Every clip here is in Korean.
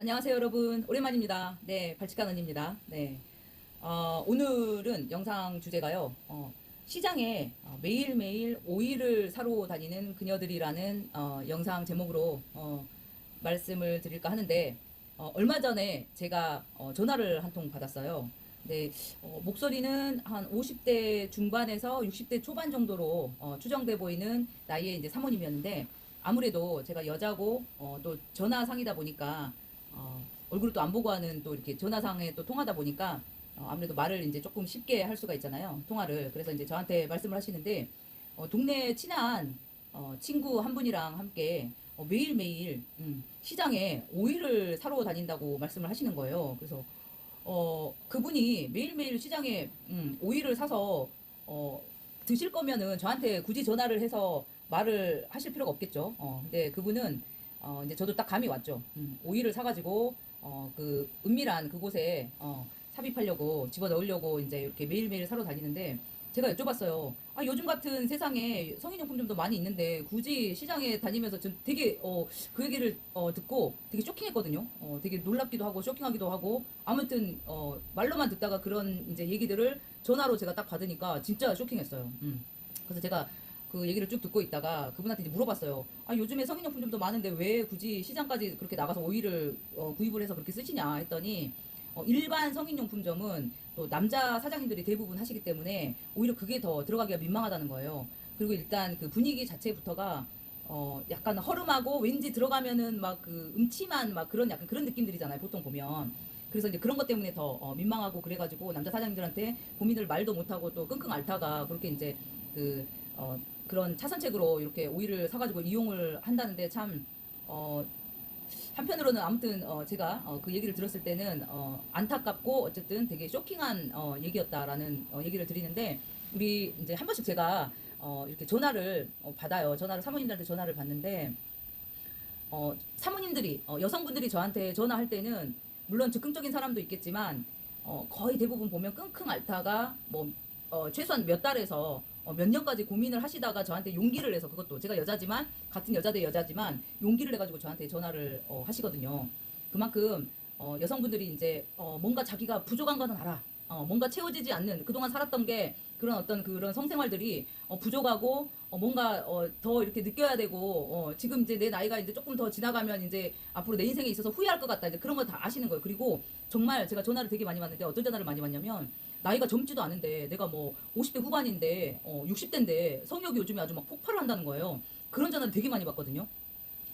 안녕하세요 여러분. 오랜만입니다. 네 발칙한 언입니다. 네. 어, 오늘은 영상 주제가요. 어, 시장에 어, 매일매일 오일을 사러 다니는 그녀들이라는 어, 영상 제목으로 어, 말씀을 드릴까 하는데 어, 얼마 전에 제가 어, 전화를 한 통 받았어요. 네, 어, 목소리는 한 50대 중반에서 60대 초반 정도로 어, 추정돼 보이는 나이의 이제 사모님이었는데 아무래도 제가 여자고 어, 또 전화상이다 보니까 어, 얼굴을 또 안 보고 하는 또 이렇게 전화상에 또 통하다 보니까 어, 아무래도 말을 이제 조금 쉽게 할 수가 있잖아요. 통화를. 그래서 이제 저한테 말씀을 하시는데 어, 동네 친한 어, 친구 한 분이랑 함께 어, 매일매일 음, 시장에 오일을 사러 다닌다고 말씀을 하시는 거예요. 그래서 어, 그분이 매일매일 시장에 음, 오일을 사서 어, 드실 거면은 저한테 굳이 전화를 해서 말을 하실 필요가 없겠죠. 어, 근데 그분은 어, 이제 저도 딱 감이 왔죠. 음, 오일을 사가지고, 어, 그, 은밀한 그곳에, 어, 삽입하려고, 집어 넣으려고 이제 이렇게 매일매일 사러 다니는데, 제가 여쭤봤어요. 아, 요즘 같은 세상에 성인용품점도 많이 있는데, 굳이 시장에 다니면서 좀 되게, 어, 그 얘기를, 어, 듣고 되게 쇼킹했거든요. 어, 되게 놀랍기도 하고, 쇼킹하기도 하고, 아무튼, 어, 말로만 듣다가 그런 이제 얘기들을 전화로 제가 딱 받으니까 진짜 쇼킹했어요. 음. 그래서 제가 그 얘기를 쭉 듣고 있다가 그분한테 이제 물어봤어요. 아, 요즘에 성인용품점도 많은데 왜 굳이 시장까지 그렇게 나가서 오일을 어, 구입을 해서 그렇게 쓰시냐 했더니 어, 일반 성인용품점은 또 남자 사장님들이 대부분 하시기 때문에 오히려 그게 더 들어가기가 민망하다는 거예요. 그리고 일단 그 분위기 자체부터가 어, 약간 허름하고 왠지 들어가면은 막 그 음침한 막 그런 약간 그런 느낌들이잖아요. 보통 보면. 그래서 이제 그런 것 때문에 더 어, 민망하고 그래가지고 남자 사장님들한테 고민을 말도 못하고 또 끙끙 앓다가 그렇게 이제 그 어, 그런 차선책으로 이렇게 오일을 사가지고 이용을 한다는데 참 어, 한편으로는 아무튼 어, 제가 어, 그 얘기를 들었을 때는 어, 안타깝고 어쨌든 되게 쇼킹한 어, 얘기였다라는 어, 얘기를 드리는데 우리 이제 한 번씩 제가 어, 이렇게 전화를 어, 받아요. 전화를 사모님들한테 전화를 받는데 어, 사모님들이 어, 여성분들이 저한테 전화할 때는 물론 즉흥적인 사람도 있겠지만 어, 거의 대부분 보면 끙끙 앓다가 뭐 어, 최소한 몇 달에서 어, 몇 년까지 고민을 하시다가 저한테 용기를 내서 그것도 제가 여자지만 같은 여자 대 여자지만 용기를 내가지고 저한테 전화를 어, 하시거든요. 그만큼 어, 여성분들이 이제 어, 뭔가 자기가 부족한 거는 알아. 어, 뭔가 채워지지 않는 그동안 살았던 게 그런 어떤 그런 성생활들이 어, 부족하고 어, 뭔가 어, 더 이렇게 느껴야 되고 어, 지금 이제 내 나이가 이제 조금 더 지나가면 이제 앞으로 내 인생에 있어서 후회할 것 같다 이제 그런 거 다 아시는 거예요. 그리고 정말 제가 전화를 되게 많이 받는데 어떤 전화를 많이 받냐면 나이가 젊지도 않은데 내가 뭐 50대 후반인데 어, 60대인데 성욕이 요즘에 아주 막 폭발을 한다는 거예요. 그런 전화를 되게 많이 받거든요.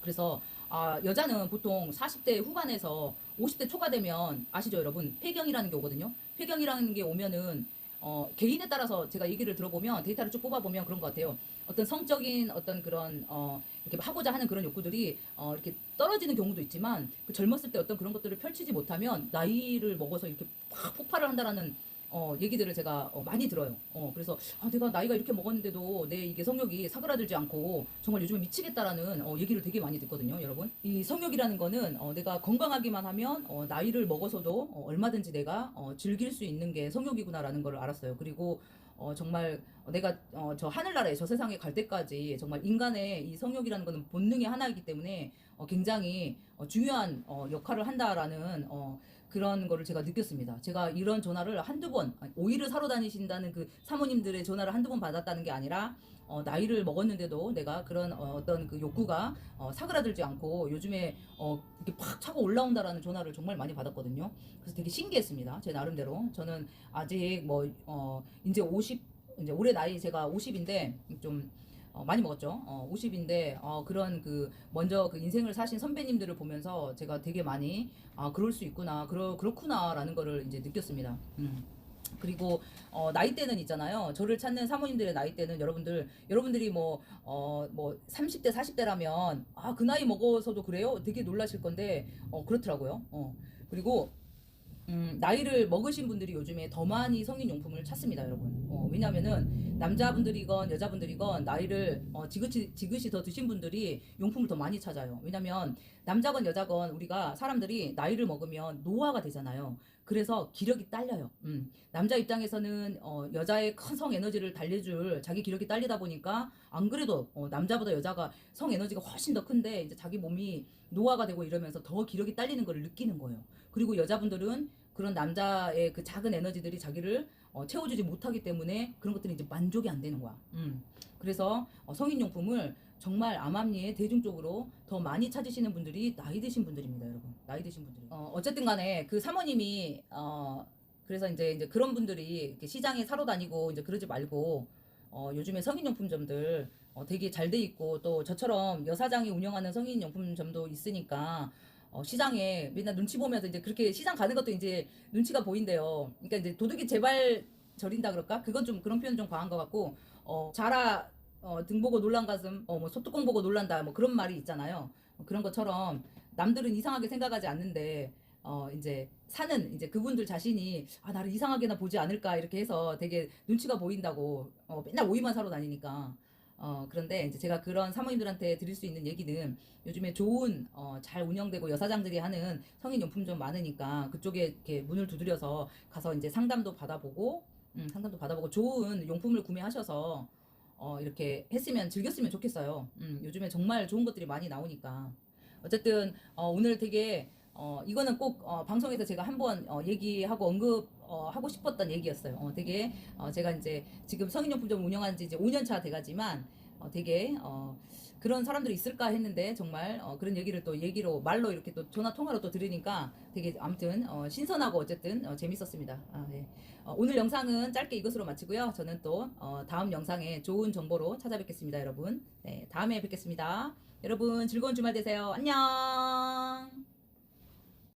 그래서 아, 여자는 보통 40대 후반에서 50대 초가 되면 아시죠, 여러분? 폐경이라는 게 오거든요. 폐경이라는 게 오면은 어, 개인에 따라서 제가 얘기를 들어보면 데이터를 쭉 뽑아보면 그런 것 같아요. 어떤 성적인 어떤 그런 어, 이렇게 하고자 하는 그런 욕구들이 어, 이렇게 떨어지는 경우도 있지만 그 젊었을 때 어떤 그런 것들을 펼치지 못하면 나이를 먹어서 이렇게 팍 폭발을 한다라는 어, 얘기들을 제가 어, 많이 들어요. 어, 그래서 아, 내가 나이가 이렇게 먹었는데도 내 이게 성욕이 사그라들지 않고 정말 요즘에 미치겠다라는 어, 얘기를 되게 많이 듣거든요, 여러분. 이 성욕이라는 거는 어, 내가 건강하기만 하면 어, 나이를 먹어서도 어, 얼마든지 내가 어, 즐길 수 있는 게 성욕이구나라는 걸 알았어요. 그리고 어, 정말 내가 어, 저 하늘나라에 저 세상에 갈 때까지 정말 인간의 이 성욕이라는 거는 본능의 하나이기 때문에 어, 굉장히 어, 중요한 어, 역할을 한다라는 어, 그런 거를 제가 느꼈습니다. 제가 이런 전화를 한두 번, 오일을 사러 다니신다는 그 사모님들의 전화를 한두 번 받았다는 게 아니라 어, 나이를 먹었는데도 내가 그런 어, 떤그 욕구가 어, 사그라들지 않고 요즘에 어, 이렇게 팍 차고 올라온다라는 전화를 정말 많이 받았거든요. 그래서 되게 신기했습니다. 제 나름대로 저는 아직 뭐 어, 이제 50 이제 올해 나이 제가 50인데 좀 어, 많이 먹었죠. 어, 50인데 어, 그런 그 먼저 그 인생을 사신 선배님들을 보면서 제가 되게 많이 아 그럴 수 있구나, 그러 그렇구나라는 거를 이제 느꼈습니다. 음. 그리고 어 나이대는 있잖아요. 저를 찾는 사모님들의 나이대는 여러분들 여러분들이 뭐어뭐 30대 40대라면 아 그 나이 먹어서도 그래요? 되게 놀라실 건데 어 그렇더라고요. 어 그리고 음, 나이를 먹으신 분들이 요즘에 더 많이 성인 용품을 찾습니다, 여러분. 어, 왜냐면은 남자분들이건 여자분들이건 나이를 어, 지그시, 지그시 더 드신 분들이 용품을 더 많이 찾아요. 왜냐면 남자건 여자건 우리가 사람들이 나이를 먹으면 노화가 되잖아요. 그래서 기력이 딸려요. 음, 남자 입장에서는 어, 여자의 큰 성 에너지를 달래줄 자기 기력이 딸리다 보니까 안 그래도 어, 남자보다 여자가 성 에너지가 훨씬 더 큰데 이제 자기 몸이 노화가 되고 이러면서 더 기력이 딸리는 걸 느끼는 거예요. 그리고 여자분들은 그런 남자의 그 작은 에너지들이 자기를 어, 채워주지 못하기 때문에 그런 것들이 이제 만족이 안 되는 거야. 음. 그래서 어, 성인용품을 정말 암암리에 대중적으로 더 많이 찾으시는 분들이 나이 드신 분들입니다, 여러분. 나이 드신 분들이. 어, 어쨌든 간에 그 사모님이 어, 그래서 이제 이제 그런 분들이 시장에 사러 다니고 이제 그러지 말고 어, 요즘에 성인용품점들 어, 되게 잘 돼 있고 또 저처럼 여사장이 운영하는 성인용품점도 있으니까 어, 시장에 맨날 눈치 보면서 이제 그렇게 시장 가는 것도 이제 눈치가 보인대요. 그러니까 이제 도둑이 제발 저린다 그럴까? 그건 좀 그런 표현 좀 과한 것 같고 어, 자라 어, 등 보고 놀란 가슴, 어, 뭐 소뚜껑 보고 놀란다, 뭐 그런 말이 있잖아요. 어, 그런 것처럼 남들은 이상하게 생각하지 않는데 어 이제 사는 이제 그분들 자신이 아 나를 이상하게나 보지 않을까 이렇게 해서 되게 눈치가 보인다고 어 맨날 오이만 사러 다니니까 어 그런데 이제 제가 그런 사모님들한테 드릴 수 있는 얘기는 요즘에 좋은 어 잘 운영되고 여사장들이 하는 성인 용품점 많으니까 그쪽에 이렇게 문을 두드려서 가서 이제 상담도 받아보고 음 상담도 받아보고 좋은 용품을 구매하셔서 어 이렇게 했으면 즐겼으면 좋겠어요. 음 요즘에 정말 좋은 것들이 많이 나오니까 어쨌든 어 오늘 되게 어, 이거는 꼭, 어, 방송에서 제가 한번, 어, 얘기하고 언급, 어, 하고 싶었던 얘기였어요. 어, 되게, 어, 제가 이제 지금 성인용품점 운영한 지 이제 5년 차 돼가지만, 어, 되게, 어, 그런 사람들이 있을까 했는데, 정말, 어, 그런 얘기를 또 얘기로, 말로 이렇게 또 전화 통화로 또 들으니까 되게 아무튼, 어, 신선하고 어쨌든, 어, 재밌었습니다. 아, 네. 어, 오늘 영상은 짧게 이것으로 마치고요. 저는 또, 어, 다음 영상에 좋은 정보로 찾아뵙겠습니다, 여러분. 네, 다음에 뵙겠습니다. 여러분, 즐거운 주말 되세요. 안녕!